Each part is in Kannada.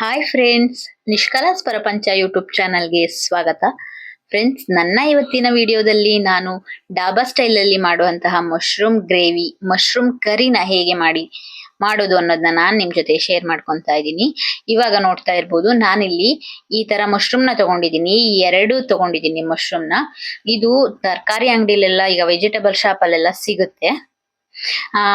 ಹಾಯ್ ಫ್ರೆಂಡ್ಸ್ ನಿಷ್ಕಲಾಸ್ ಪ್ರಪಂಚ ಯೂಟ್ಯೂಬ್ ಚಾನಲ್ಗೆ ಸ್ವಾಗತ. ಫ್ರೆಂಡ್ಸ್ ನನ್ನ ಇವತ್ತಿನ ವಿಡಿಯೋದಲ್ಲಿ ನಾನು ಡಾಬಾ ಸ್ಟೈಲಲ್ಲಿ ಮಾಡುವಂತಹ ಮಶ್ರೂಮ್ ಗ್ರೇವಿ ಮಶ್ರೂಮ್ ಕರಿನ ಹೇಗೆ ಮಾಡಿ, ಮಾಡೋದು ಅನ್ನೋದನ್ನ ನಾನು ನಿಮ್ಮ ಜೊತೆ ಶೇರ್ ಮಾಡ್ಕೊತಾ ಇದ್ದೀನಿ. ಇವಾಗ ನೋಡ್ತಾ ಇರ್ಬೋದು, ನಾನಿಲ್ಲಿ ಈ ತರ ಮಶ್ರೂಮ್ನ ತೊಗೊಂಡಿದ್ದೀನಿ, ಈ ಎರಡು ತೊಗೊಂಡಿದ್ದೀನಿ ಮಶ್ರೂಮ್ನ ಇದು ತರಕಾರಿ ಅಂಗಡಿಲೆಲ್ಲ, ಈಗ ವೆಜಿಟೇಬಲ್ ಶಾಪಲ್ಲೆಲ್ಲ ಸಿಗುತ್ತೆ.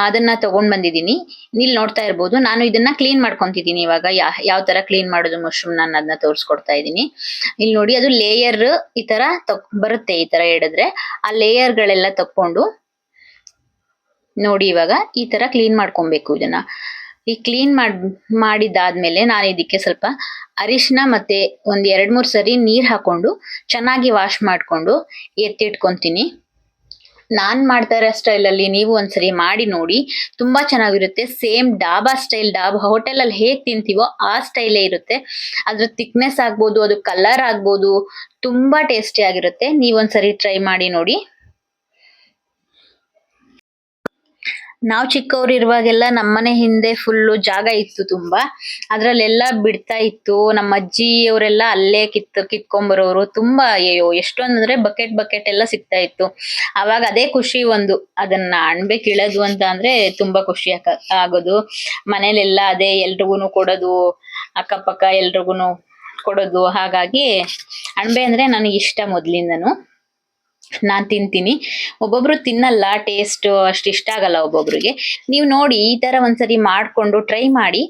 ಅದನ್ನ ತಗೊಂಡ್ ಬಂದಿದ್ದೀನಿ. ಇಲ್ಲಿ ನೋಡ್ತಾ ಇರ್ಬೋದು, ನಾನು ಇದನ್ನ ಕ್ಲೀನ್ ಮಾಡ್ಕೊಂತಿದ್ದೀನಿ ಇವಾಗ. ಯಾವ ತರ ಕ್ಲೀನ್ ಮಾಡೋದು ಮಶ್ರೂಮ್ ನಾನು ಅದನ್ನ ತೋರಿಸ್ಕೊಡ್ತಾ ಇದ್ದೀನಿ. ಇಲ್ಲಿ ನೋಡಿ, ಅದು ಲೇಯರ್ ಈ ತರ ತಕ್, ಬರುತ್ತೆ ಈ ತರ ಹಿಡಿದ್ರೆ ಆ ಲೇಯರ್ ಗಳೆಲ್ಲ ತಕ್ಕೊಂಡು ನೋಡಿ ಇವಾಗ ಈ ತರ ಕ್ಲೀನ್ ಮಾಡ್ಕೊಬೇಕು ಇದನ್ನ. ಈ ಕ್ಲೀನ್ ಮಾಡ್ ಮಾಡಿದಾದ್ಮೇಲೆ ನಾನು ಇದಕ್ಕೆ ಸ್ವಲ್ಪ ಅರಿಶಿನ ಮತ್ತೆ ಒಂದ್ ಎರಡ್ ಮೂರ್ ಸರಿ ನೀರ್ ಹಾಕೊಂಡು ಚೆನ್ನಾಗಿ ವಾಶ್ ಮಾಡ್ಕೊಂಡು ಎತ್ತಿಟ್ಕೊಂತೀನಿ. ನಾನ್ ಮಾಡ್ತಾ ಇರೋ ಸ್ಟೈಲ್ ಅಲ್ಲಿ ನೀವು ಒಂದ್ಸರಿ ಮಾಡಿ ನೋಡಿ. ತುಂಬಾ ಚೆನ್ನಾಗಿರುತ್ತೆ. Same dhaba style, dhaba hotel ಅಲ್ಲಿ ಹೇಗ್ ತಿಂತೀವೋ ಆ ಸ್ಟೈಲೇ ಇರುತ್ತೆ. ಅದ್ರ ಥಿಕ್ನೆಸ್ ಆಗ್ಬೋದು, ಅದು ಕಲರ್ ಆಗ್ಬೋದು, ತುಂಬಾ ಟೇಸ್ಟಿ ಆಗಿರುತ್ತೆ. ನೀವೊಂದ್ಸರಿ ಟ್ರೈ ಮಾಡಿ ನೋಡಿ. ನಾವ್ ಚಿಕ್ಕವ್ರು ಇರುವಾಗೆಲ್ಲ ನಮ್ಮನೆ ಹಿಂದೆ ಫುಲ್ಲು ಜಾಗ ಇತ್ತು ತುಂಬಾ. ಅದ್ರಲ್ಲೆಲ್ಲ ಬಿಡ್ತಾ ಇತ್ತು. ನಮ್ಮ ಅಜ್ಜಿ ಅವರೆಲ್ಲ ಅಲ್ಲೇ ಕಿತ್, ಕಿತ್ಕೊಂಬರೋರು. ತುಂಬಾ ಅಯ್ಯೋ ಎಷ್ಟೊಂದ್ ಅಂದ್ರೆ ಬಕೆಟ್ ಬಕೆಟ್ ಎಲ್ಲ ಸಿಗ್ತಾ ಇತ್ತು. ಅವಾಗ ಅದೇ ಖುಷಿ ಒಂದು. ಅದನ್ನ ಅಣ್ಬೆ ಕೀಳೋದು ಅಂತ ಅಂದ್ರೆ ತುಂಬಾ ಖುಷಿ ಆಗ- ಆಗೋದು. ಮನೇಲೆಲ್ಲ ಅದೇ ಎಲ್ರಿಗೂನು ಕೊಡೋದು. ಅಕ್ಕಪಕ್ಕ ಎಲ್ರಿಗೂನು ಕೊಡೋದು. ಹಾಗಾಗಿ ಅಣ್ಬೆ ಅಂದ್ರೆ ನನಗೆ ಇಷ್ಟ ಮೊದ್ಲಿಂದನು. ನಾನ್ ತಿಂತೀನಿ. ಒಬ್ಬೊಬ್ರು ತಿನ್ನಲ್ಲ ಟೇಸ್ಟ್ ಅಷ್ಟು ಇಷ್ಟ ಆಗಲ್ಲ ಒಬ್ಬೊಬ್ರಿಗೆ. ನೀವು ನೋಡಿ ಈ ತರ ಒಂದ್ಸರಿ ಮಾಡ್ಕೊಂಡು ಟ್ರೈ ಮಾಡಿ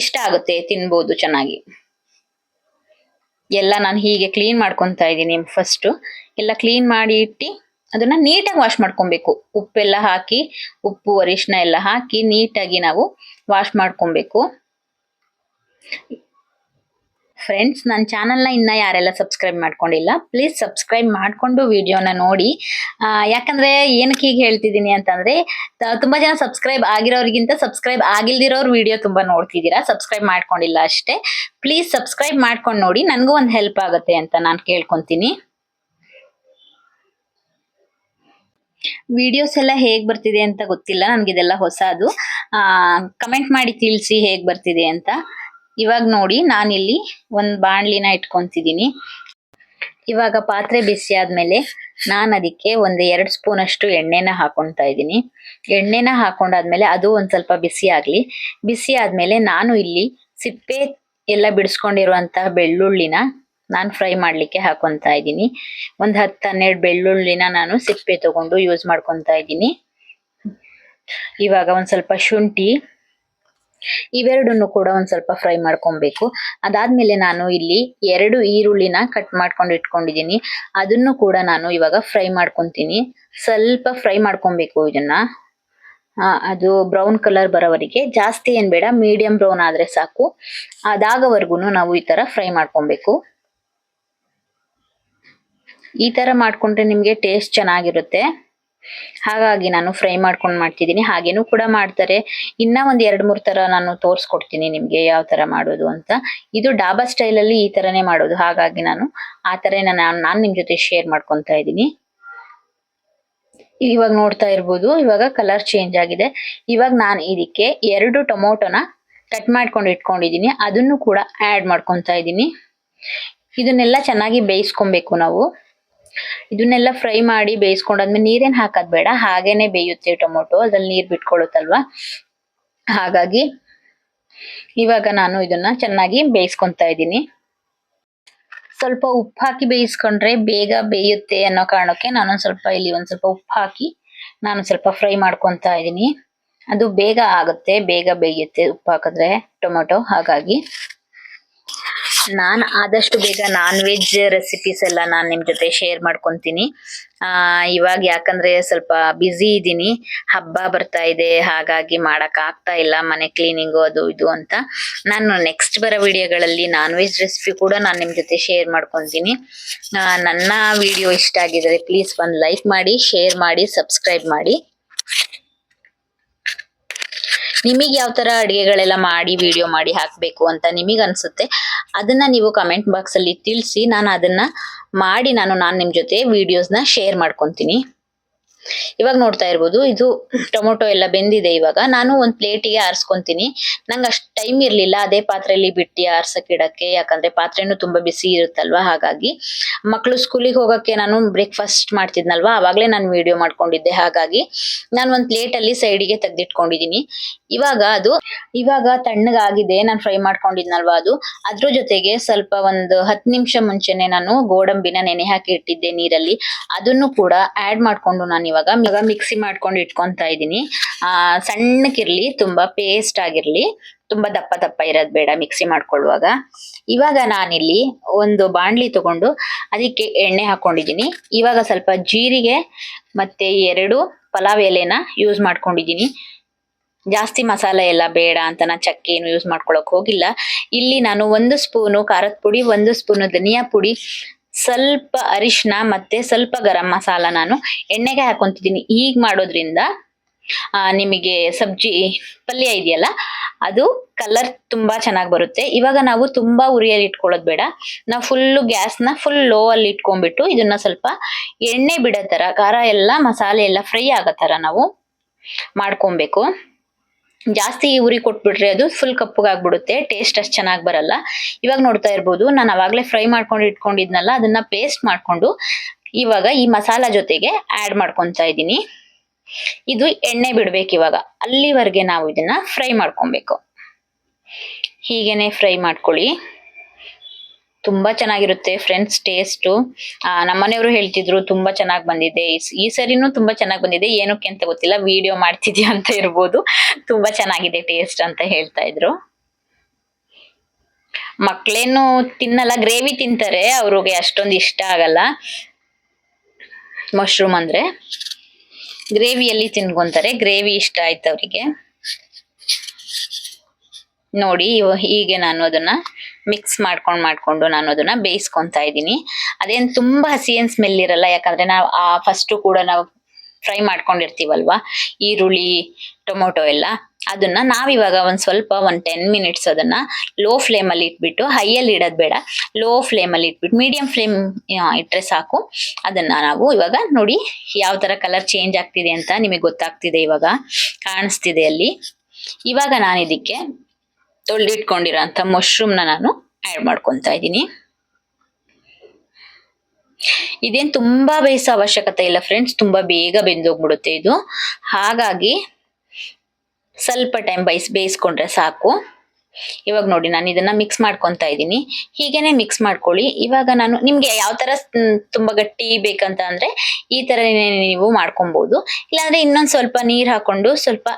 ಇಷ್ಟ ಆಗುತ್ತೆ ತಿನ್ಬೋದು ಚೆನ್ನಾಗಿ. ಎಲ್ಲ ನಾನು ಹೀಗೆ ಕ್ಲೀನ್ ಮಾಡ್ಕೊತಾ ಇದ್ದೀನಿ ಫಸ್ಟ್ ಎಲ್ಲ ಕ್ಲೀನ್ ಮಾಡಿ ಇಟ್ಟು ಅದನ್ನ ನೀಟಾಗಿ ವಾಶ್ ಮಾಡ್ಕೊಬೇಕು. ಉಪ್ಪೆಲ್ಲ ಹಾಕಿ, ಉಪ್ಪು ಅರಿಶಿನ ಎಲ್ಲ ಹಾಕಿ ನೀಟಾಗಿ ನಾವು ವಾಶ್ ಮಾಡ್ಕೊಬೇಕು. ಫ್ರೆಂಡ್ಸ್ ನನ್ನ ಚಾನಲ್ನ ಇನ್ನ ಯಾರೆಲ್ಲ ಸಬ್ಸ್ಕ್ರೈಬ್ ಮಾಡ್ಕೊಂಡಿಲ್ಲ ಪ್ಲೀಸ್ ಸಬ್ಸ್ಕ್ರೈಬ್ ಮಾಡ್ಕೊಂಡು ವಿಡಿಯೋನ ನೋಡಿ. ಯಾಕಂದರೆ ಏನಕ್ಕೆ ಹೀಗೆ ಹೇಳ್ತಿದ್ದೀನಿ ಅಂತಂದ್ರೆ ತುಂಬ ಜನ ಸಬ್ಸ್ಕ್ರೈಬ್ ಆಗಿರೋರಿಗಿಂತ ಸಬ್ಸ್ಕ್ರೈಬ್ ಆಗಿಲ್ದಿರೋರು ವಿಡಿಯೋ ತುಂಬಾ ನೋಡ್ತಿದ್ದೀರಾ ಸಬ್ಸ್ಕ್ರೈಬ್ ಮಾಡ್ಕೊಂಡಿಲ್ಲ ಅಷ್ಟೇ. ಪ್ಲೀಸ್ ಸಬ್ಸ್ಕ್ರೈಬ್ ಮಾಡ್ಕೊಂಡು ನೋಡಿ, ನನಗೂ ಒಂದು ಹೆಲ್ಪ್ ಆಗುತ್ತೆ ಅಂತ ನಾನು ಕೇಳ್ಕೊಂತೀನಿ. ವಿಡಿಯೋಸ್ ಎಲ್ಲ ಹೇಗೆ ಬರ್ತಿದೆ ಅಂತ ಗೊತ್ತಿಲ್ಲ, ನನಗಿದೆಲ್ಲ ಹೊಸದು. ಆ ಕಮೆಂಟ್ ಮಾಡಿ ತಿಳಿಸಿ ಹೇಗೆ ಬರ್ತಿದೆ ಅಂತ. ಇವಾಗ ನೋಡಿ ನಾನಿಲ್ಲಿ ಒಂದು ಬಾಣಲಿನ ಇಟ್ಕೊತಿದ್ದೀನಿ ಇವಾಗ ಪಾತ್ರೆ ಬಿಸಿ ಆದ್ಮೇಲೆ ನಾನು ಅದಕ್ಕೆ ಒಂದು ಎರಡು ಸ್ಪೂನ್ ಅಷ್ಟು ಎಣ್ಣೆನ ಹಾಕೊಳ್ತಾ ಇದ್ದೀನಿ. ಎಣ್ಣೆನ ಹಾಕೊಂಡಾದ್ಮೇಲೆ ಅದು ಒಂದು ಸ್ವಲ್ಪ ಬಿಸಿ ಆಗಲಿ. ಬಿಸಿ ಆದ್ಮೇಲೆ ನಾನು ಇಲ್ಲಿ ಸಿಪ್ಪೆ ಎಲ್ಲ ಬಿಡಿಸ್ಕೊಂಡಿರುವಂತಹ ಬೆಳ್ಳುಳ್ಳಿನ ನಾನು ಫ್ರೈ ಮಾಡ್ಲಿಕ್ಕೆ ಹಾಕೊತಾ ಇದ್ದೀನಿ. ಒಂದು ಹತ್ತು ಹನ್ನೆರಡು ಬೆಳ್ಳುಳ್ಳಿನ ನಾನು ಸಿಪ್ಪೆ ತಗೊಂಡು ಯೂಸ್ ಮಾಡ್ಕೊತಾ ಇದ್ದೀನಿ. ಇವಾಗ ಒಂದು ಸ್ವಲ್ಪ ಶುಂಠಿ ಇವೆರಡನ್ನು ಕೂಡ ಒಂದು ಸ್ವಲ್ಪ ಫ್ರೈ ಮಾಡ್ಕೊಬೇಕು. ಅದಾದ್ಮೇಲೆ ನಾನು ಇಲ್ಲಿ ಎರಡು ಈರುಳ್ಳಿನ ಕಟ್ ಮಾಡ್ಕೊಂಡು ಇಟ್ಕೊಂಡಿದ್ದೀನಿ. ಅದನ್ನು ಕೂಡ ನಾನು ಇವಾಗ ಫ್ರೈ ಮಾಡ್ಕೊತೀನಿ. ಸ್ವಲ್ಪ ಫ್ರೈ ಮಾಡ್ಕೊಬೇಕು ಇದನ್ನ. ಅದು ಬ್ರೌನ್ ಕಲರ್ ಬರೋವರೆಗೆ. ಜಾಸ್ತಿ ಏನು ಬೇಡ, ಮೀಡಿಯಂ ಬ್ರೌನ್ ಆದರೆ ಸಾಕು. ಅದಾಗವರೆಗೂ ನಾವು ಈ ತರ ಫ್ರೈ ಮಾಡ್ಕೊಬೇಕು. ಈ ಥರ ಮಾಡ್ಕೊಂಡ್ರೆ ನಿಮಗೆ ಟೇಸ್ಟ್ ಚೆನ್ನಾಗಿರುತ್ತೆ. ಹಾಗಾಗಿ ನಾನು ಫ್ರೈ ಮಾಡ್ಕೊಂಡು ಮಾಡ್ತಿದ್ದೀನಿ. ಹಾಗೇನೂ ಕೂಡ ಮಾಡ್ತಾರೆ. ಇನ್ನ ಒಂದು ಎರಡು ಮೂರು ತರ ನಾನು ತೋರಿಸ್ಕೊಡ್ತೀನಿ ನಿಮ್ಗೆ ಯಾವ ತರ ಮಾಡೋದು ಅಂತ. ಇದು ಡಾಬಾ ಸ್ಟೈಲ್ ಅಲ್ಲಿ ಈ ತರನೇ ಮಾಡೋದು. ಹಾಗಾಗಿ ನಾನು ಆ ತರ ನಾನು ನಾನು ನಿಮ್ ಜೊತೆ ಶೇರ್ ಮಾಡ್ಕೊಂತಾ ಇದ್ದೀನಿ. ಇವಾಗ ನೋಡ್ತಾ ಇರ್ಬೋದು. ಇವಾಗ ಕಲರ್ ಚೇಂಜ್ ಆಗಿದೆ. ಇವಾಗ ನಾನು ಇದಕ್ಕೆ ಎರಡು ಟೊಮೊಟೊನ ಕಟ್ ಮಾಡ್ಕೊಂಡು ಇಟ್ಕೊಂಡಿದ್ದೀನಿ. ಅದನ್ನು ಕೂಡ ಆಡ್ ಮಾಡ್ಕೊತಾ ಇದ್ದೀನಿ. ಇದನ್ನೆಲ್ಲ ಚೆನ್ನಾಗಿ ಬೇಯಿಸ್ಕೊಬೇಕು ನಾವು. ಇದನ್ನೆಲ್ಲ ಫ್ರೈ ಮಾಡಿ ಬೇಯಿಸ್ಕೊಂಡಾದ್ಮೇಲೆ ನೀರೇನ್ ಹಾಕೋದ್ ಬೇಡ, ಹಾಗೇನೆ ಬೇಯುತ್ತೆ ಟೊಮೊಟೊ, ಅದ್ರಲ್ಲಿ ನೀರ್ ಬಿಟ್ಕೊಳ್ಳುತ್ತಲ್ವಾ? ಹಾಗಾಗಿ ಇವಾಗ ನಾನು ಇದನ್ನ ಚೆನ್ನಾಗಿ ಬೇಯಿಸ್ಕೊಂತ ಇದ್ದೀನಿ. ಸ್ವಲ್ಪ ಉಪ್ಪು ಹಾಕಿ ಬೇಯಿಸ್ಕೊಂಡ್ರೆ ಬೇಗ ಬೇಯುತ್ತೆ ಅನ್ನೋ ಕಾರಣಕ್ಕೆ ನಾನೊಂದು ಸ್ವಲ್ಪ ಇಲ್ಲಿ ಒಂದ್ ಸ್ವಲ್ಪ ಉಪ್ಪು ಹಾಕಿ ನಾನು ಸ್ವಲ್ಪ ಫ್ರೈ ಮಾಡ್ಕೊತಾ ಇದ್ದೀನಿ. ಅದು ಬೇಗ ಆಗುತ್ತೆ, ಬೇಗ ಬೇಯುತ್ತೆ ಉಪ್ಪು ಹಾಕಿದ್ರೆ ಟೊಮೊಟೊ, ಹಾಗಾಗಿ. ನಾನ್ ಆದಷ್ಟು ಬೇಗ ನಾನ್ ವೆಜ್ ರೆಸಿಪೀಸ್ ಎಲ್ಲ ನಾನು ನಿಮ್ ಜೊತೆ ಶೇರ್ ಮಾಡ್ಕೊತೀನಿ. ಇವಾಗ ಯಾಕಂದ್ರೆ ಸ್ವಲ್ಪ ಬ್ಯುಸಿ ಇದ್ದೀನಿ. ಹಬ್ಬ ಬರ್ತಾ ಇದೆ, ಹಾಗಾಗಿ ಮಾಡಕ್ ಆಗ್ತಾ ಇಲ್ಲ, ಮನೆ ಕ್ಲೀನಿಂಗು ಅದು ಇದು ಅಂತ. ನಾನು ನೆಕ್ಸ್ಟ್ ಬರೋ ವಿಡಿಯೋಗಳಲ್ಲಿ ನಾನ್ ವೆಜ್ ರೆಸಿಪಿ ಕೂಡ ನಾನು ನಿಮ್ ಜೊತೆ ಶೇರ್ ಮಾಡ್ಕೊತೀನಿ. ನನ್ನ ವಿಡಿಯೋ ಇಷ್ಟ ಆಗಿದ್ರೆ ಪ್ಲೀಸ್ ಒಂದು ಲೈಕ್ ಮಾಡಿ ಶೇರ್ ಮಾಡಿ ಸಬ್ಸ್ಕ್ರೈಬ್ ಮಾಡಿ. ನಿಮಗೆ ಯಾವ ತರ ಅಡುಗೆಗಳೆಲ್ಲ ಮಾಡಿ ವಿಡಿಯೋ ಮಾಡಿ ಹಾಕಬೇಕು ಅಂತ ನಿಮಗೆ ಅನ್ಸುತ್ತೆ ಅದನ್ನ ನೀವು ಕಮೆಂಟ್ ಬಾಕ್ಸ್ ಅಲ್ಲಿ ತಿಳಿಸಿ, ನಾನು ಅದನ್ನ ಮಾಡಿ ನಾನು ನಾನು ನಿಮ್ಮ ಜೊತೆ ವಿಡಿಯೋಸ್ನ ಶೇರ್ ಮಾಡ್ಕೊಂತೀನಿ. ಇವಾಗ ನೋಡ್ತಾ ಇರ್ಬೋದು, ಇದು ಟೊಮೊಟೊ ಎಲ್ಲ ಬೆಂದಿದೆ ಇವಾಗ. ನಾನು ಒಂದ್ ಪ್ಲೇಟಿಗೆ ಆರಿಸ್ಕೊಂತೀನಿ. ನಂಗೆ ಅಷ್ಟು ಟೈಮ್ ಇರ್ಲಿಲ್ಲ. ಅದೇ ಪಾತ್ರೆಯಲ್ಲಿ ಬಿಟ್ಟು ಆರ್ಸಕ್ ಇಡಕ್ಕೆ, ಯಾಕಂದ್ರೆ ಪಾತ್ರೆನೂ ತುಂಬಾ ಬಿಸಿ ಇರುತ್ತಲ್ವಾ? ಹಾಗಾಗಿ ಮಕ್ಕಳು ಸ್ಕೂಲಿಗೆ ಹೋಗಕ್ಕೆ ನಾನು ಬ್ರೇಕ್ಫಾಸ್ಟ್ ಮಾಡ್ತಿದ್ನಲ್ವಾ? ಅವಾಗಲೇ ನಾನು ವಿಡಿಯೋ ಮಾಡ್ಕೊಂಡಿದ್ದೆ. ಹಾಗಾಗಿ ನಾನು ಒಂದ್ ಪ್ಲೇಟ್ ಅಲ್ಲಿ ಸೈಡಿಗೆ ತೆಗ್ದಿಟ್ಕೊಂಡಿದೀನಿ. ಇವಾಗ ಅದು, ಇವಾಗ ತಣ್ಣಗಾಗಿದೆ ನಾನು ಫ್ರೈ ಮಾಡ್ಕೊಂಡಿದ್ನಲ್ವಾ ಅದು? ಅದ್ರ ಜೊತೆಗೆ ಸ್ವಲ್ಪ ಒಂದು ಹತ್ತು ನಿಮಿಷ ಮುಂಚೆನೆ ನಾನು ಗೋಡಂಬಿನ ನೆನೆ ಹಾಕಿ ಇಟ್ಟಿದ್ದೆ ನೀರಲ್ಲಿ. ಅದನ್ನು ಕೂಡ ಆಡ್ ಮಾಡ್ಕೊಂಡು ನಾನು ಇವಾಗ ಇವಾಗ ಮಿಕ್ಸಿ ಮಾಡ್ಕೊಂಡು ಇಟ್ಕೊಂತಾ ಇದ್ದೀನಿ. ಸಣ್ಣಕ್ಕಿರ್ಲಿ, ತುಂಬಾ ಪೇಸ್ಟ್ ಆಗಿರ್ಲಿ, ತುಂಬಾ ದಪ್ಪ ದಪ್ಪ ಇರೋದ್ ಬೇಡ ಮಿಕ್ಸಿ ಮಾಡ್ಕೊಳ್ಳುವಾಗ. ಇವಾಗ ನಾನಿಲ್ಲಿ ಒಂದು ಬಾಣ್ಲಿ ತಗೊಂಡು ಅದಕ್ಕೆ ಎಣ್ಣೆ ಹಾಕೊಂಡಿದ್ದೀನಿ. ಇವಾಗ ಸ್ವಲ್ಪ ಜೀರಿಗೆ ಮತ್ತೆ ಎರಡು ಪಲಾವ್ ಎಲೆನ ಯೂಸ್ ಮಾಡ್ಕೊಂಡಿದ್ದೀನಿ. ಜಾಸ್ತಿ ಮಸಾಲೆ ಎಲ್ಲ ಬೇಡ ಅಂತ ನಾನು ಚಕ್ಕೆ ಏನು ಯೂಸ್ ಮಾಡ್ಕೊಳಕ್ ಹೋಗಿಲ್ಲ. ಇಲ್ಲಿ ನಾನು ಒಂದು ಸ್ಪೂನು ಖಾರದ ಪುಡಿ, ಒಂದು ಸ್ಪೂನು ಧನಿಯಾ ಪುಡಿ ಸ್ವಲ್ಪ ಅರಿಶಿನ ಮತ್ತೆ ಸ್ವಲ್ಪ ಗರಂ ಮಸಾಲ ನಾನು ಎಣ್ಣೆಗೆ ಹಾಕೊಂತಿದ್ದೀನಿ. ಈಗ ಮಾಡೋದ್ರಿಂದ ನಿಮಗೆ ಸಬ್ಜಿ, ಪಲ್ಯ ಇದೆಯಲ್ಲ, ಅದು ಕಲರ್ ತುಂಬಾ ಚೆನ್ನಾಗಿ ಬರುತ್ತೆ. ಇವಾಗ ನಾವು ತುಂಬಾ ಉರಿಯಲ್ಲಿ ಇಟ್ಕೊಳ್ಳೋದು ಬೇಡ. ನಾವು ಫುಲ್ಲು ಗ್ಯಾಸ್ನ ಫುಲ್ ಲೋ ಅಲ್ಲಿ ಇಟ್ಕೊಂಡ್ಬಿಟ್ಟು ಇದನ್ನ ಸ್ವಲ್ಪ ಎಣ್ಣೆ ಬಿಡೋ ಥರ ಖಾರ ಎಲ್ಲ ಮಸಾಲೆ ಎಲ್ಲ ಫ್ರೈ ಆಗೋ ಥರ ನಾವು ಮಾಡ್ಕೊಬೇಕು. ಜಾಸ್ತಿ ಉರಿ ಕೊಟ್ಬಿಟ್ರೆ ಅದು ಫುಲ್ ಕಪ್ಪಗಾಗ್ಬಿಡುತ್ತೆ ಟೇಸ್ಟ್ ಅಷ್ಟು ಚೆನ್ನಾಗಿ ಬರಲ್ಲ. ಇವಾಗ ನೋಡ್ತಾ ಇರ್ಬೋದು, ನಾನು ಅವಾಗಲೇ ಫ್ರೈ ಮಾಡ್ಕೊಂಡು ಇಟ್ಕೊಂಡಿದ್ನಲ್ಲ, ಅದನ್ನ ಪೇಸ್ಟ್ ಮಾಡ್ಕೊಂಡು ಇವಾಗ ಈ ಮಸಾಲ ಜೊತೆಗೆ ಆಡ್ ಮಾಡ್ಕೊತಾ ಇದ್ದೀನಿ. ಇದು ಎಣ್ಣೆ ಬಿಡ್ಬೇಕು ಇವಾಗ, ಅಲ್ಲಿವರೆಗೆ ನಾವು ಇದನ್ನ ಫ್ರೈ ಮಾಡ್ಕೊಬೇಕು. ಹೀಗೇನೆ ಫ್ರೈ ಮಾಡ್ಕೊಳ್ಳಿ. ತುಂಬಾ ಚೆನ್ನಾಗಿರುತ್ತೆ ಫ್ರೆಂಡ್ಸ್ ಟೇಸ್ಟು ನಮ್ಮನೆಯವರು ಹೇಳ್ತಿದ್ರು ತುಂಬಾ ಚೆನ್ನಾಗಿ ಬಂದಿದೆ. ಈ ಸರಿನು ತುಂಬಾ ಚೆನ್ನಾಗಿ ಬಂದಿದೆ. ಏನಕ್ಕೆ ಅಂತ ಗೊತ್ತಿಲ್ಲ. ವಿಡಿಯೋ ಮಾಡ್ತಿದ್ಯಾ ಅಂತ ಇರ್ಬೋದು. ತುಂಬಾ ಚೆನ್ನಾಗಿದೆ ಟೇಸ್ಟ್ ಅಂತ ಹೇಳ್ತಾ ಇದ್ರು. ಮಕ್ಳೇನು ತಿನ್ನಲ್ಲ. ಗ್ರೇವಿ ತಿಂತಾರೆ. ಅವ್ರಿಗೆ ಅಷ್ಟೊಂದು ಇಷ್ಟ ಆಗಲ್ಲ. ಮಶ್ರೂಮ್ ಅಂದ್ರೆ. ಗ್ರೇವಿಯಲ್ಲಿ ತಿನ್ಕೊಂತಾರೆ. ಗ್ರೇವಿ ಇಷ್ಟ ಆಯ್ತು ಅವರಿಗೆ. ನೋಡಿ ಹೀಗೆ ನಾನು ಅದನ್ನ ಮಿಕ್ಸ್ ಮಾಡ್ಕೊಂಡು ಮಾಡ್ಕೊಂಡು ನಾನು ಅದನ್ನ ಬೇಯಿಸ್ಕೊತಾ ಇದ್ದೀನಿ. ಅದೇನು ತುಂಬ ಹಸಿ ಏನು ಸ್ಮೆಲ್ ಇರಲ್ಲ, ಯಾಕಂದರೆ ನಾವು ಆ ಫಸ್ಟು ಕೂಡ ನಾವು ಫ್ರೈ ಮಾಡ್ಕೊಂಡಿರ್ತೀವಲ್ವ? ಈರುಳ್ಳಿ, ಟೊಮೊಟೊ ಎಲ್ಲ. ಅದನ್ನ ನಾವಿವಾಗ ಒಂದು ಸ್ವಲ್ಪ ಒಂದು ಟೆನ್ ಮಿನಿಟ್ಸ್ ಅದನ್ನ ಲೋ ಫ್ಲೇಮಲ್ಲಿ ಇಟ್ಬಿಟ್ಟು ಹೈಯಲ್ಲಿ ಇಡೋದು ಬೇಡ. ಲೋ ಫ್ಲೇಮಲ್ಲಿ ಇಟ್ಬಿಟ್ಟು ಮೀಡಿಯಂ ಫ್ಲೇಮ್ ಇಟ್ಟರೆ ಸಾಕು. ಅದನ್ನ ನಾವು ಇವಾಗ ನೋಡಿ ಯಾವ ಥರ ಕಲರ್ ಚೇಂಜ್ ಆಗ್ತಿದೆ ಅಂತ ನಿಮಗೆ ಗೊತ್ತಾಗ್ತಿದೆ ಇವಾಗ, ಕಾಣಿಸ್ತಿದೆ ಅಲ್ಲಿ. ಇವಾಗ ನಾನು ಇದಕ್ಕೆ ತೊಳೆದಿಟ್ಕೊಂಡಿರೋಂಥ ಮಶ್ರೂಮ್ನ ನಾನು ಆ್ಯಡ್ ಮಾಡ್ಕೊತಾ ಇದ್ದೀನಿ. ಇದೇನ್ ತುಂಬಾ ಬೇಯಿಸೋ ಅವಶ್ಯಕತೆ ಇಲ್ಲ ಫ್ರೆಂಡ್ಸ್ ತುಂಬಾ ಬೇಗ ಬೆಂದೋಗ್ಬಿಡುತ್ತೆ ಇದು. ಹಾಗಾಗಿ ಸ್ವಲ್ಪ ಟೈಮ್ ಬೈಸ್ ಬೇಯಿಸ್ಕೊಂಡ್ರೆ ಸಾಕು. ಇವಾಗ ನೋಡಿ, ನಾನು ಇದನ್ನ ಮಿಕ್ಸ್ ಮಾಡ್ಕೊತಾ ಇದ್ದೀನಿ. ಹೀಗೇನೆ ಮಿಕ್ಸ್ ಮಾಡ್ಕೊಳ್ಳಿ. ಇವಾಗ ನಾನು ನಿಮ್ಗೆ ಯಾವ ತರ ತುಂಬಾ ಗಟ್ಟಿ ಬೇಕಂತ ಅಂದ್ರೆ ಈ ತರ ನೀವು ಮಾಡ್ಕೊಬಹುದು ಇಲ್ಲಾಂದ್ರೆ ಇನ್ನೊಂದು ಸ್ವಲ್ಪ ನೀರ್ ಹಾಕೊಂಡು ಸ್ವಲ್ಪ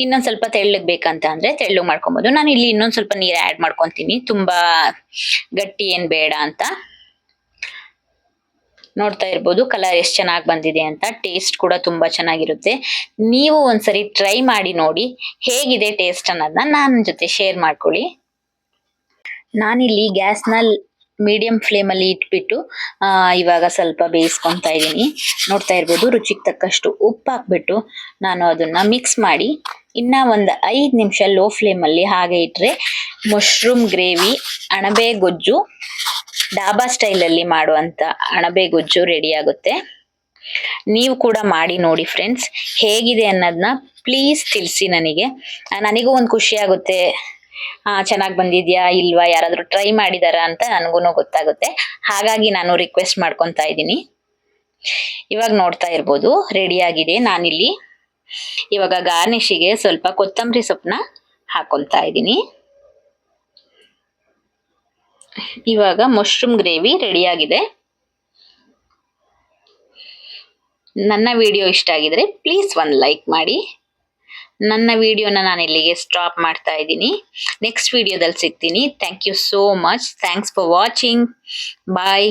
ಇನ್ನೊಂದ್ ಸ್ವಲ್ಪ ತೆಳ್ಳಗ್ ಬೇಕಂತ ಅಂದ್ರೆ ತೆಳ್ಳಗ್ ಮಾಡ್ಕೊಬೋದು. ನಾನು ಇಲ್ಲಿ ಇನ್ನೊಂದ್ ಸ್ವಲ್ಪ ನೀರ್ ಆಡ್ ಮಾಡ್ಕೊಂತೀನಿ. ತುಂಬಾ ಗಟ್ಟಿ ಏನ್ ಬೇಡ ಅಂತ. ನೋಡ್ತಾ ಇರ್ಬೋದು ಕಲರ್ ಎಷ್ಟು ಚೆನ್ನಾಗಿ ಬಂದಿದೆ ಅಂತ. ಟೇಸ್ಟ್ ಕೂಡ ತುಂಬಾ ಚೆನ್ನಾಗಿರುತ್ತೆ. ನೀವು ಒಂದ್ಸರಿ ಟ್ರೈ ಮಾಡಿ ನೋಡಿ ಹೇಗಿದೆ ಟೇಸ್ಟ್ ಅನ್ನೋದನ್ನ ನನ್ನ ಜೊತೆ ಶೇರ್ ಮಾಡ್ಕೊಳ್ಳಿ. ನಾನಿಲ್ಲಿ ಗ್ಯಾಸ್ನ ಮೀಡಿಯಂ ಫ್ಲೇಮಲ್ಲಿ ಇಟ್ಬಿಟ್ಟು ಆ, ಇವಾಗ ಸ್ವಲ್ಪ ಬೇಯಿಸ್ಕೊತಾ ಇದ್ದೀನಿ. ನೋಡ್ತಾ ಇರ್ಬೋದು ರುಚಿಗೆ ತಕ್ಕಷ್ಟು ಉಪ್ಪು ಹಾಕ್ಬಿಟ್ಟು ನಾನು ಅದನ್ನ ಮಿಕ್ಸ್ ಮಾಡಿ ಇನ್ನ ಒಂದು ಐದು ನಿಮಿಷ ಲೋ ಫ್ಲೇಮಲ್ಲಿ ಹಾಗೆ ಇಟ್ಟರೆ ಮಶ್ರೂಮ್ ಗ್ರೇವಿ ಅಣಬೆ ಗೊಜ್ಜು ಡಾಬಾ ಸ್ಟೈಲಲ್ಲಿ ಮಾಡುವಂತ ಅಣಬೆ ಗೊಜ್ಜು ರೆಡಿ ಆಗುತ್ತೆ. ನೀವು ಕೂಡ ಮಾಡಿ ನೋಡಿ ಫ್ರೆಂಡ್ಸ್ ಹೇಗಿದೆ ಅನ್ನೋದನ್ನ ಪ್ಲೀಸ್ ತಿಳಿಸಿ ನನಗೆ. ನನಗೂ ಒಂದು ಖುಷಿ ಆಗುತ್ತೆ. ಆ ಚೆನ್ನಾಗಿ ಬಂದಿದ್ಯಾ, ಇಲ್ವಾ, ಯಾರಾದರೂ ಟ್ರೈ ಮಾಡಿದಾರಾ ಅಂತ ನನಗೂ ಗೊತ್ತಾಗುತ್ತೆ. ಹಾಗಾಗಿ ನಾನು ರಿಕ್ವೆಸ್ಟ್ ಮಾಡ್ಕೊತಾ ಇದ್ದೀನಿ. ಇವಾಗ ನೋಡ್ತಾ ಇರ್ಬೋದು ರೆಡಿ ಆಗಿದೆ. ನಾನಿಲ್ಲಿ ಇವಾಗ ಗಾರ್ನಿಶಿಗೆ ಸ್ವಲ್ಪ ಕೊತ್ತಂಬರಿ ಸೊಪ್ಪನ್ನ ಹಾಕೊತಾ ಇದ್ದೀನಿ. ಇವಾಗ ಮಶ್ರೂಮ್ ಗ್ರೇವಿ ರೆಡಿ ಆಗಿದೆ. ನನ್ನ ವಿಡಿಯೋ ಇಷ್ಟ ಆಗಿದ್ರೆ ಪ್ಲೀಸ್ ಒಂದು ಲೈಕ್ ಮಾಡಿ. ನನ್ನ ವಿಡಿಯೋನ ನಾನು ಇಲ್ಲಿಗೆ ಸ್ಟಾಪ್ ಮಾಡ್ತಾ ಇದ್ದೀನಿ. ನೆಕ್ಸ್ಟ್ ವಿಡಿಯೋದಲ್ಲಿ ಸಿಗ್ತೀನಿ. Thank you so much thanks for watching bye